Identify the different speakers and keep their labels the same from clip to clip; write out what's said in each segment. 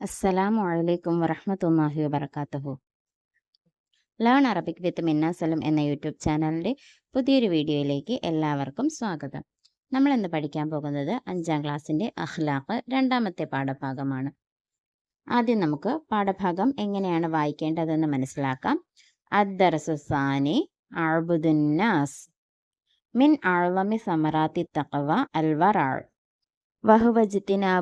Speaker 1: അസ്സലാമു അലൈക്കും വറഹമത്തല്ലാഹി വബറകാതുഹു ലേൺ അറബിക് വിത്ത് മിന്നാസലം എന്ന യൂട്യൂബ് ചാനലിന്റെ പുതിയൊരു വീഡിയോയിലേക്ക് എല്ലാവർക്കും സ്വാഗതം. നമ്മൾ ഇന്ന് പഠിക്കാൻ പോകുന്നത് അഞ്ചാം ക്ലാസ്സിന്റെ അഖ്ലാഖ് രണ്ടാമത്തെ പാഠഭാഗമാണ്. ആദ്യം നമുക്ക് പാഠഭാഗം എങ്ങനെയാണ് വായിക്കേണ്ടതെന്ന് മനസ്സിലാക്കാം. അദ്ദർസുസാനി അഅ്ബുദുന്നാസ് മിൻ അഴമി സമറാത്തി തക്കവ അൽവറാൾ وهو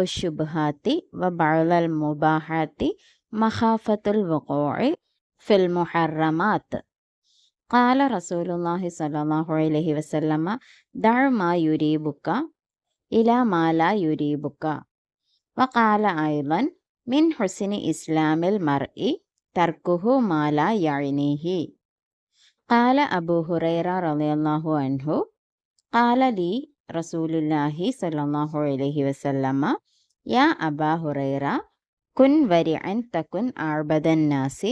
Speaker 1: الشبهات وبعض المباحات مخافة الوقوع في المحرمات قال رسول الله صلى الله عليه وسلم دع ما يريبك إلى ما لا يريبك وقال أيضا من حسن إسلام المرء تركه ما لا يعنيه قال أبو هريرة رضي الله عنه قال لي رسول الله صلى الله عليه وسلم يا أبا هريرة كن ورعا تكن أعبد الناس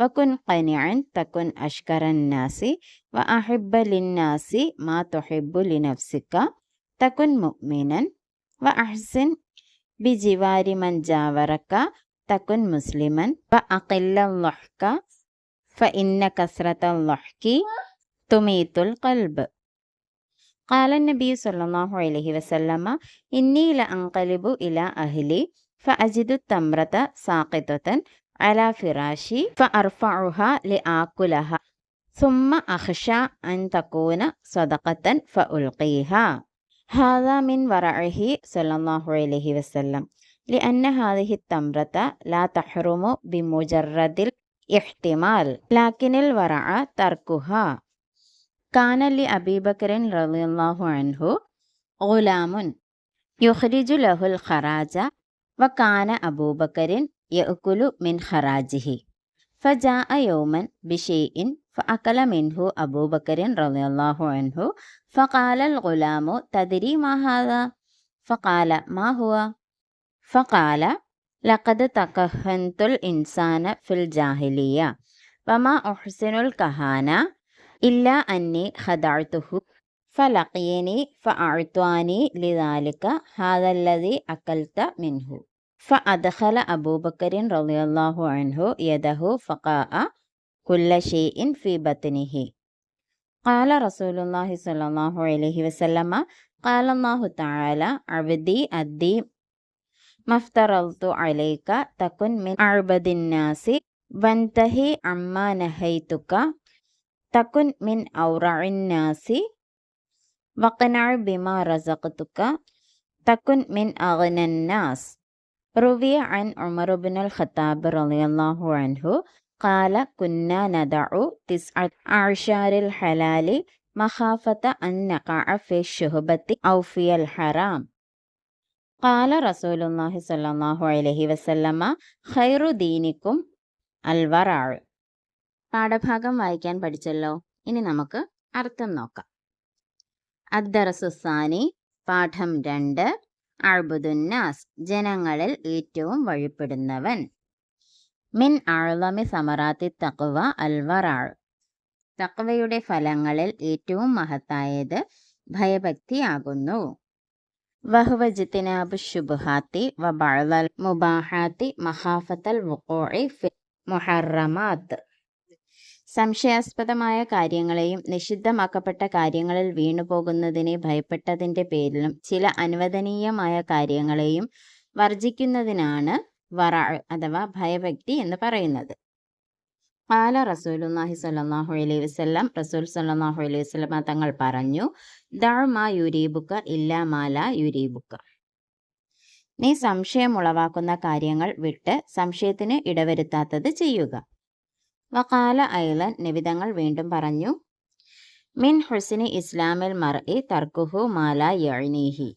Speaker 1: وكن قنعا تكن أشكر الناس وأحب للناس ما تحب لنفسك تكن مؤمنا وأحسن بجوار من جاورك تكن مسلما وأقل الضحك فإن كثرة الضحك تميت القلب قال النبي صلى الله عليه وسلم إني لأنقلب إلى أهلي فأجد التمرة ساقطة على فراشي فأرفعها لآكلها ثم أخشى أن تكون صدقة فألقيها. هذا من ورعه صلى الله عليه وسلم لأن هذه التمرة لا تحرم بمجرد الاحتمال لكن الورع تركها. كان لأبي بكر رضي الله عنه غلام يخرج له الخراج وكان أبو بكر يأكل من خراجه. فجاء يوما بشيء فأكل منه أبو بكر رضي الله عنه فقال الغلام تدري ما هذا؟ فقال ما هو؟ فقال لقد تكهنت الإنسان في الجاهلية وما أحسن الكهانة؟ إلا أني خدعته فلقيني فأعطاني لذلك هذا الذي أكلت منه. فأدخل أبو بكر رضي الله عنه يده فقاء كل شيء في بطنه. قال رسول الله صلى الله عليه وسلم قال الله تعالى عبدي أدي ما افترضت عليك تكن من أعبد الناس وانتهي عما نهيتك تكن من أورع الناس. وقنع بما رزقتك. تكن من أغنى الناس. روي عن عمر بن الخطاب رضي الله عنه قال كنا ندع تسعة أعشار الحلال مخافة أن نقع في الشهبة أو في الحرام. قال رسول الله صلى الله عليه وسلم خير دينكم الورع. പാഠഭാഗം വായിക്കാൻ പഠിച്ചല്ലോ. ഇനി നമുക്ക് അർത്ഥം നോക്കാം. അദ്ദറസുസാനി പാഠം രണ്ട് അഴ്ബുദുന്നാസ് ജനങ്ങളിൽ ഏറ്റവും വഴിപ്പെടുന്നവൻ. മിൻ ആഴ്ലമി സമറാത്തി തക്വ അൽവറാൾ തക്വയുടെ ഫലങ്ങളിൽ ഏറ്റവും മഹത്തായത് ഭയഭക്തിയാകുന്നു. വഹുവജിത്തിനാബ് ശുബുഹാത്തി വ ബഅ്ലൽ മുബാഹാത്തി മഹാഫത്തൽ മുഹറമാത്ത്. സംശയാസ്പദമായ കാര്യങ്ങളെയും നിഷിദ്ധമാക്കപ്പെട്ട കാര്യങ്ങളിൽ വീണുപോകുന്നതിനെ ഭയപ്പെട്ടതിന്റെ പേരിലും ചില അനുവദനീയമായ കാര്യങ്ങളെയും വർജിക്കുന്നതിനാണ് വറ അഥവാ ഭയഭക്തി എന്ന് പറയുന്നത്. കാല റസൂലുല്ലാഹി സല്ലാഹു അലൈഹി വസല്ലം റസൂൽ സല്ലാഹു അലൈഹി വസ്ലമ തങ്ങൾ പറഞ്ഞു ദ മാ യുരീബുക്ക ഇല്ലാ മാല യുരീബുക്ക നീ സംശയം ഉളവാക്കുന്ന കാര്യങ്ങൾ വിട്ട് സംശയത്തിന് ഇടവരുത്താത്തത് ചെയ്യുക. വക്കാല ഐലൻ നിബിതങ്ങൾ വീണ്ടും പറഞ്ഞു. മിൻ ഹുസിനി ഇസ്ലാമിൽ മർഇ തർക്കുഹു മാല യഴിനീഹി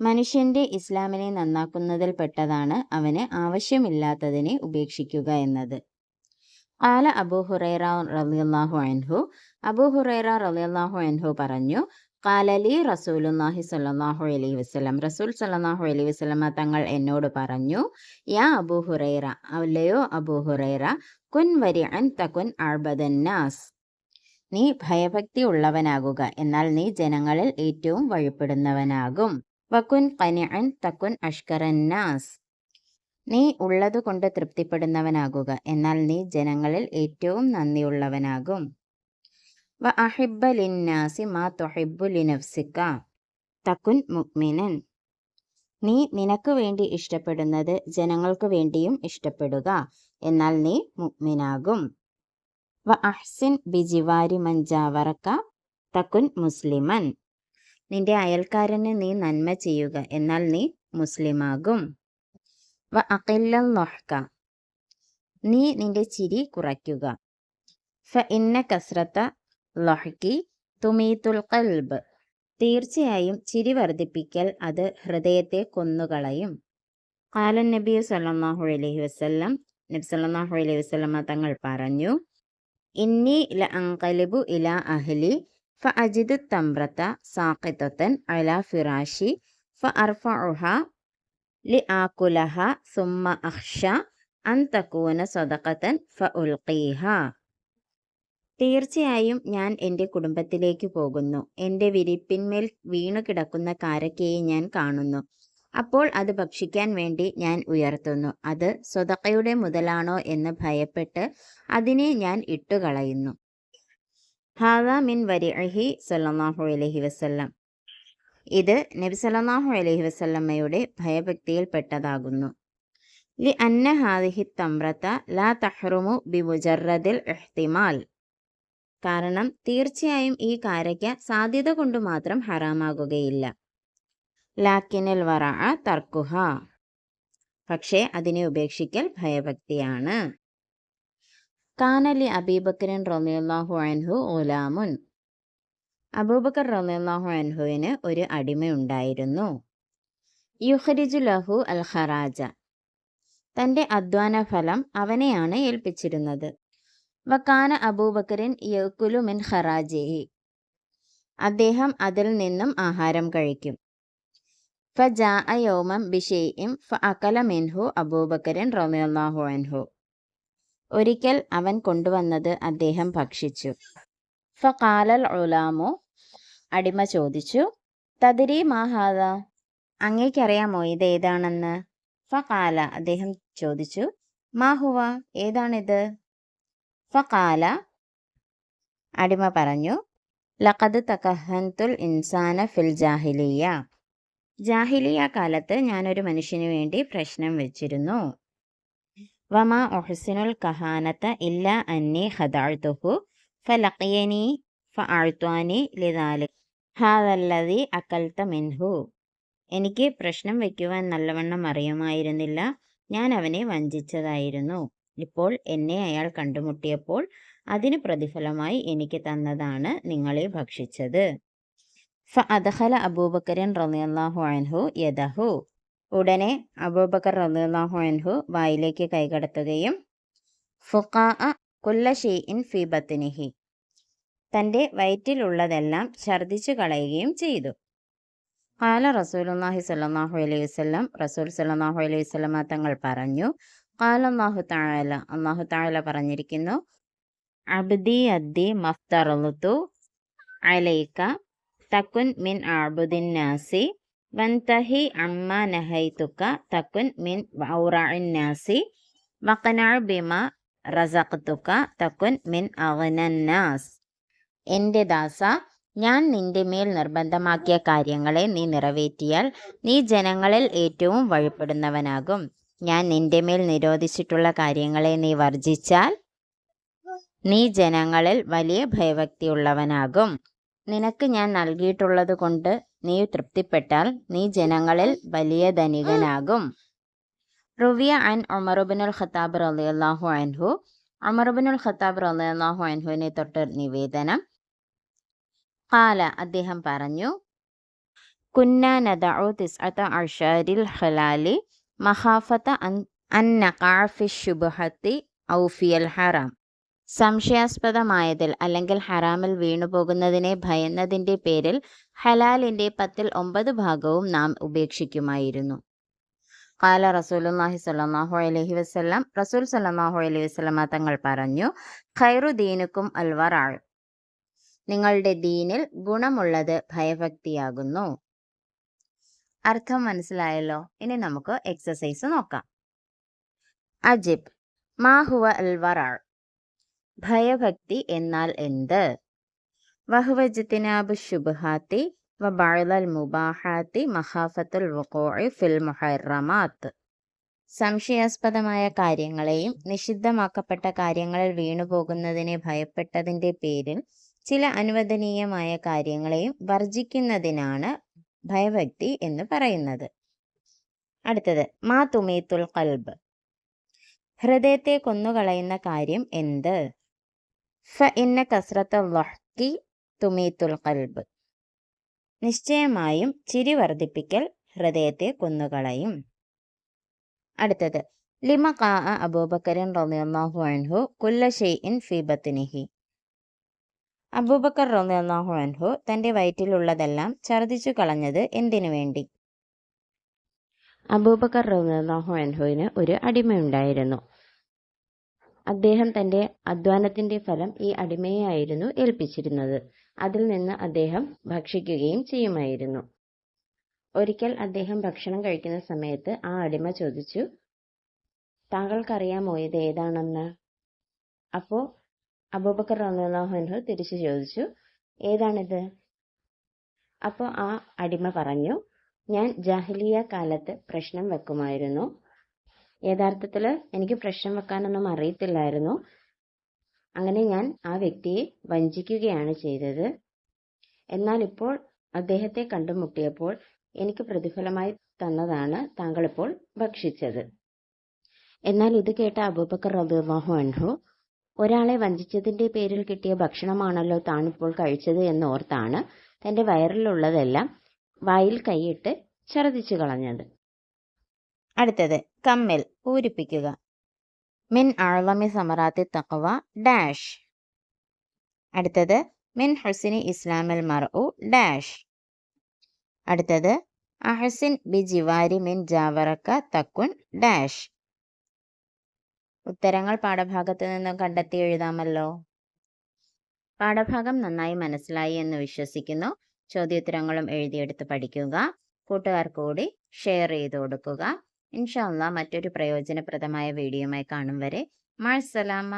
Speaker 1: മനുഷ്യന്റെ ഇസ്ലാമിനെ നന്നാക്കുന്നതിൽ പെട്ടതാണ് അവന് ആവശ്യമില്ലാത്തതിനെ ഉപേക്ഷിക്കുക എന്നത്. കാല അബു ഹുറൈറ അൻഹു അബു ഹുറൈറ അൻഹു പറഞ്ഞു കാലലി റസൂലുല്ലാഹി സല്ലാഹു അലി വസ്ലം റസൂൽ സല്ലാഹു അലി വസ്ലമ തങ്ങൾ എന്നോട് പറഞ്ഞു യാ അബൂ ഹുറൈറ അല്ലയോ അബൂ ഹുറൈറ കുൻ വരി അൻ തകുൻ അഅ്ബദന്നാസ് നീ ഭയഭക്തി ഉള്ളവനാകുക എന്നാൽ നീ ജനങ്ങളിൽ ഏറ്റവും വഴിപ്പെടുന്നവനാകും. വകുൻ ഖനിഅൻ തകുൻ അഷ്കറന്നാസ് നീ ഉള്ളതുകൊണ്ട് തൃപ്തിപ്പെടുന്നവനാകുക എന്നാൽ നീ ജനങ്ങളിൽ ഏറ്റവും നന്ദിയുള്ളവനാകും. വ ലിന്നാസി മാ തക്കുൻ മുക്മിനൻ നീ നിനക്ക് വേണ്ടി ഇഷ്ടപ്പെടുന്നത് ജനങ്ങൾക്ക് വേണ്ടിയും ഇഷ്ടപ്പെടുക. എന്നാൽ നീ മുക്മിനാകും വ അഹ്സിൻ ബിജിവാരി മഞ്ചാവറക്ക. തക്കുൻ മുസ്ലിമൻ. നിന്റെ അയൽക്കാരന് നീ നന്മ ചെയ്യുക. എന്നാൽ നീ മുസ്ലിമാകും. വ അഖില്ലൽ നൊഹ്ക നീ നിന്റെ ചിരി കുറയ്ക്കുക. ഫ ഇന്ന കസ്രത്ത ലൊഹ്കി തുമീത്തുൽ കൽബ് തീർച്ചയായും ചിരി വർദ്ധിപ്പിക്കൽ അത് ഹൃദയത്തെ കൊന്നുകളയും. കാലൻ നബി സല്ലാഹു അലൈഹി വസല്ലം നബി സല്ലാഹു അലൈഹി വസ്ലമ തങ്ങൾ പറഞ്ഞു ഇന്നി ല അങ്കലിബു ഇല അഹ്ലി ഫ അജിദ് തമ്രത്ത സാഖിത്തൻ അല ഫിറാഷി ഫ അർഫഉഹ ലി ആക്കുലഹ സുമ്മ അഹ്ഷ അൻ തക്കൂന സ്വതക്കത്തൻ ഫ ഉൽഖീഹ തീർച്ചയായും ഞാൻ എന്റെ കുടുംബത്തിലേക്ക് പോകുന്നു. എന്റെ വിരിപ്പിന്മേൽ വീണു കിടക്കുന്ന കാരക്കയെ ഞാൻ കാണുന്നു. അപ്പോൾ അത് ഭക്ഷിക്കാൻ വേണ്ടി ഞാൻ ഉയർത്തുന്നു. അത് സ്വതക്കയുടെ മുതലാണോ എന്ന് ഭയപ്പെട്ട് അതിനെ ഞാൻ ഇട്ടുകളയുന്നു. ഹാദ മിൻ വരിഅഹി സല്ലല്ലാഹു അലഹി വസല്ലം. ഇത് നബി സല്ലല്ലാഹു അലൈഹി വസ്ല്ലമ്മയുടെ ഭയഭക്തിയിൽപ്പെട്ടതാകുന്നു. ലി അന്ന ഹാദിഹി തമ്രത ലാ തഹ്റുമു ബി മുജറദിൽ ഇഹ്തിമാൽ. കാരണം തീർച്ചയായും ഈ കാരയ്ക്ക് സാധ്യത കൊണ്ട് മാത്രം ഹറാമാകുകയില്ല. ലാക്കിനൽ വറ തർക്കുഹ. പക്ഷേ അതിനെ ഉപേക്ഷിക്കൽ ഭയഭക്തിയാണ്. കാനലി അബീബക്കരൻ റളിയല്ലാഹു അൻഹു ഉലാമുൻ അബൂബക്കർ റളിയല്ലാഹു അൻഹുവിന് ഒരു അടിമയുണ്ടായിരുന്നു. യുഹരിജു ലഹു അൽ ഖറാജ. തന്റെ അധ്വാന ഫലം അവനെയാണ് ഏൽപ്പിച്ചിരുന്നത്. വക്കാന അബൂബക്കറിൻ യക്കുലു മിൻ ഖറാജിഹി. അദ്ദേഹം അതിൽ നിന്നും ആഹാരം കഴിക്കും. ഫ ജാ ബിഷെയും ഫ അക്കല മിൻഹു അബൂബക്കറിൻ റളിയല്ലാഹു അൻഹു. ഒരിക്കൽ അവൻ കൊണ്ടുവന്നത് അദ്ദേഹം ഭക്ഷിച്ചു. ഫ കാലൽ ഉലാമു അടിമ ചോദിച്ചു തതിരി മാഹാദ അങ്ങേക്കറിയാമോ ഇത് ഏതാണെന്ന്? ഫ കാല അദ്ദേഹം ചോദിച്ചു മാഹുവ ഏതാണിത്? ഫകാല അടിമ പറഞ്ഞു ലഖദ് തകഹന്തുൽ ഇൻസാന ഫിൽ ജാഹിലിയ. ജാഹിലിയ കാലത്ത് ഞാനൊരു മനുഷ്യന് വേണ്ടി പ്രശ്നം വെച്ചിരുന്നു. വമ ഒഹസിനുൽ കഹാനത്ത ഇല്ല അന്നി ഹദാഴ്ത്തുഹു ഫലഖിയനി ഫഅഴ്ത്വാനി ലിദാലി ഹാദല്ലതി അക്കൽത്ത മിൻഹു. എനിക്ക് പ്രശ്നം വയ്ക്കുവാൻ നല്ലവണ്ണം അറിയുമായിരുന്നില്ല. ഞാൻ അവനെ വഞ്ചിച്ചതായിരുന്നു. ഇപ്പോൾ എന്നെ അയാൾ കണ്ടുമുട്ടിയപ്പോൾ അതിന് പ്രതിഫലമായി എനിക്ക് തന്നതാണ് നിങ്ങളെ ഭക്ഷിച്ചത്. ഫ അദഹല അബൂബക്കരൻ റളിയല്ലാഹു അൻഹു യദഹു. ഉടനെ അബൂബക്കർ റളിയല്ലാഹു അൻഹു വായിലേക്ക് കൈകടത്തുകയും ഫുഖാ കുല്ല ഷെയ്ഇൻ ഫി ബത്നിഹി. തന്റെ വയറ്റിലുള്ളതെല്ലാം ഛർദ്ദിച്ചു കളയുകയും ചെയ്തു. കാല റസൂലുല്ലാഹി സ്വല്ലല്ലാഹു അലൈഹി വസല്ലം റസൂൽ സ്വല്ലല്ലാഹു അലൈഹി വസല്ലമ തങ്ങൾ പറഞ്ഞു കാല അള്ളാഹു താഴല അള്ളാഹു താഴല പറഞ്ഞിരിക്കുന്നു അബ്ദി അദ്ദി മഫ്തറലുത്തു അലൈക്ക തക്കുൻ മിൻ അബുദിൻ നാസി വൻതഹി അമ്മ നഹൈതുക്ക തക്കുൻ മിൻ ഔറഇൻ നാസി വക്കനാൾ ബിമ റസഖ്തുക്ക തക്കുൻ മിൻ അഗ്നന്നാസ് എന്റെ ദാസ ഞാൻ നിന്റെ മേൽ നിർബന്ധമാക്കിയ കാര്യങ്ങളെ നീ നിറവേറ്റിയാൽ നീ ജനങ്ങളിൽ ഏറ്റവും വഴിപ്പെടുന്നവനാകും. ഞാൻ നിന്റെ മേൽ നിരോധിച്ചിട്ടുള്ള കാര്യങ്ങളെ നീ വർജിച്ചാൽ നീ ജനങ്ങളിൽ വലിയ ഭയഭക്തിയുള്ളവനാകും. നിനക്ക് ഞാൻ നൽകിയിട്ടുള്ളത് കൊണ്ട് നീ തൃപ്തിപ്പെട്ടാൽ നീ ജനങ്ങളിൽ വലിയ ധനികനാകും. റുവിയ അൻ ഒമറുബിനുൽ ഖത്താബ് റളിയല്ലാഹു അൻഹു. ഒമറുബിനുൽ ഖത്താബ് റളിയല്ലാഹു അൻഹുവിനെ തൊട്ട് നിവേദനം. കാല അദ്ദേഹം പറഞ്ഞു കുന്ന നദഉ തിസ്അത അഷാരിൽ ഹലാലി നഖാഫി ശുബഹത്തി ഔഫിയൽ ഹറാം. സംശയാസ്പദമായതിൽ അല്ലെങ്കിൽ ഹറാമിൽ വീണുപോകുന്നതിനെ ഭയന്നതിന്റെ പേരിൽ ഹലാലിന്റെ പത്തിൽ ഒമ്പത് ഭാഗവും നാം ഉപേക്ഷിക്കുമായിരുന്നു. കാല റസൂലുല്ലാഹി സ്വല്ലല്ലാഹു അലൈഹി വസല്ലം റസൂൽ സല്ലല്ലാഹു അലൈഹി വസല്ലമ തങ്ങൾ പറഞ്ഞു ഖൈറു ദീനുക്കും അൽവറാൾ നിങ്ങളുടെ ദീനിൽ ഗുണമുള്ളത് ഭയഭക്തിയാകുന്നു. അർത്ഥം മനസ്സിലായല്ലോ. ഇനി നമുക്ക് എക്സസൈസ് നോക്കാം. അജിബ് മാഹുവ അൽവറാൾ അൽ വറ. ഭയഭക്തി എന്നാൽ എന്ത്? വഹുവജിത്തിനാബ് ശുബഹാത്തി മഹാഫത്തുൽ ഫിൽ സംശയാസ്പദമായ കാര്യങ്ങളെയും നിഷിദ്ധമാക്കപ്പെട്ട കാര്യങ്ങളിൽ വീണുപോകുന്നതിനെ ഭയപ്പെട്ടതിന്റെ പേരിൽ ചില അനുവദനീയമായ കാര്യങ്ങളെയും വർജിക്കുന്നതിനാണ് ഭയഭക്തി എന്ന് പറയുന്നത്. അടുത്തത് മാ തുമീത്തുൽ കൽബ് ഹൃദയത്തെ കൊന്നുകളയുന്ന കാര്യം എന്ത്? ഫ ഇന്ന കസ്രത്ത് വഹ്കി തുമീത്തുൽ കൽബ് നിശ്ചയമായും ചിരി വർദ്ധിപ്പിക്കൽ ഹൃദയത്തെ കൊന്നുകളയും. അടുത്തത് ലിമ കാ അബൂബക്കരൻ റളിയല്ലാഹു അൻഹു കുല്ല ഷെയ്ഇൻ ഫീബത്തിനിഹി അബൂബക്കർ റളിയല്ലാഹു അൻഹു തന്റെ വയറ്റിലുള്ളതെല്ലാം ഛർദ്ദിച്ചു കളഞ്ഞത് എന്തിനു വേണ്ടി? അബൂബക്കർ റളിയല്ലാഹു അൻഹുവിന് ഒരു അടിമയുണ്ടായിരുന്നു. അദ്ദേഹം തന്റെ അധ്വാനത്തിന്റെ ഫലം ഈ അടിമയായിരുന്നു ഏൽപ്പിച്ചിരുന്നത്. അതിൽ നിന്ന് അദ്ദേഹം ഭക്ഷിക്കുകയും ചെയ്യുമായിരുന്നു. ഒരിക്കൽ അദ്ദേഹം ഭക്ഷണം കഴിക്കുന്ന സമയത്ത് ആ അടിമ ചോദിച്ചു താങ്കൾക്കറിയാമോ ഇത് ഏതാണെന്ന്? അപ്പോൾ അബൂബക്കർ റളിയല്ലാഹു തിരിച്ചു ചോദിച്ചു ഏതാണിത്? അപ്പോൾ ആ അടിമ പറഞ്ഞു ഞാൻ ജാഹിലിയ കാലത്ത് പ്രശ്നം വെക്കുമായിരുന്നു. യഥാർത്ഥത്തിൽ എനിക്ക് പ്രശ്നം വെക്കാനൊന്നും അറിയത്തില്ലായിരുന്നു. അങ്ങനെ ഞാൻ ആ വ്യക്തിയെ വഞ്ചിക്കുകയാണ് ചെയ്തത്. എന്നാൽ ഇപ്പോൾ അദ്ദേഹത്തെ കണ്ടുമുട്ടിയപ്പോൾ എനിക്ക് പ്രതിഫലമായി തന്നതാണ് താങ്കൾ ഇപ്പോൾ ഭക്ഷിച്ചത്. എന്നാൽ ഇത് കേട്ട അബൂബക്കർ റളിയല്ലാഹു അൻഹു ഒരാളെ വഞ്ചിച്ചതിന്റെ പേരിൽ കിട്ടിയ ഭക്ഷണമാണല്ലോ താനിപ്പോൾ കഴിച്ചത് എന്നോർത്താണ് തന്റെ വയറിലുള്ളതെല്ലാം വായിൽ കൈയിട്ട് ഛർദിച്ചു കളഞ്ഞത്. അടുത്തത് കമ്മൽ പൂരിപ്പിക്കുക. മിൻ അഴലമി സമറാത്തി തക്കവ ഡാഷ്. അടുത്തത് മിൻ ഹുസിനി ഇസ്ലാമിൽ മർഉ ഡാഷ്. അടുത്തത് അഹസിൻ ബി ജിവാരി മിൻ ജാവറക്ക തക്കുൻ ഡാഷ്. ഉത്തരങ്ങൾ പാഠഭാഗത്ത് നിന്നും കണ്ടെത്തി എഴുതാമല്ലോ. പാഠഭാഗം നന്നായി മനസ്സിലായി എന്ന് വിശ്വസിക്കുന്നു. ചോദ്യോത്തരങ്ങളും എഴുതിയെടുത്ത് പഠിക്കുക. കൂട്ടുകാർക്ക് കൂടി ഷെയർ ചെയ്ത് കൊടുക്കുക. ഇൻഷാല്ല മറ്റൊരു പ്രയോജനപ്രദമായ വീഡിയോയുമായി കാണും വരെ. മഴസലാമ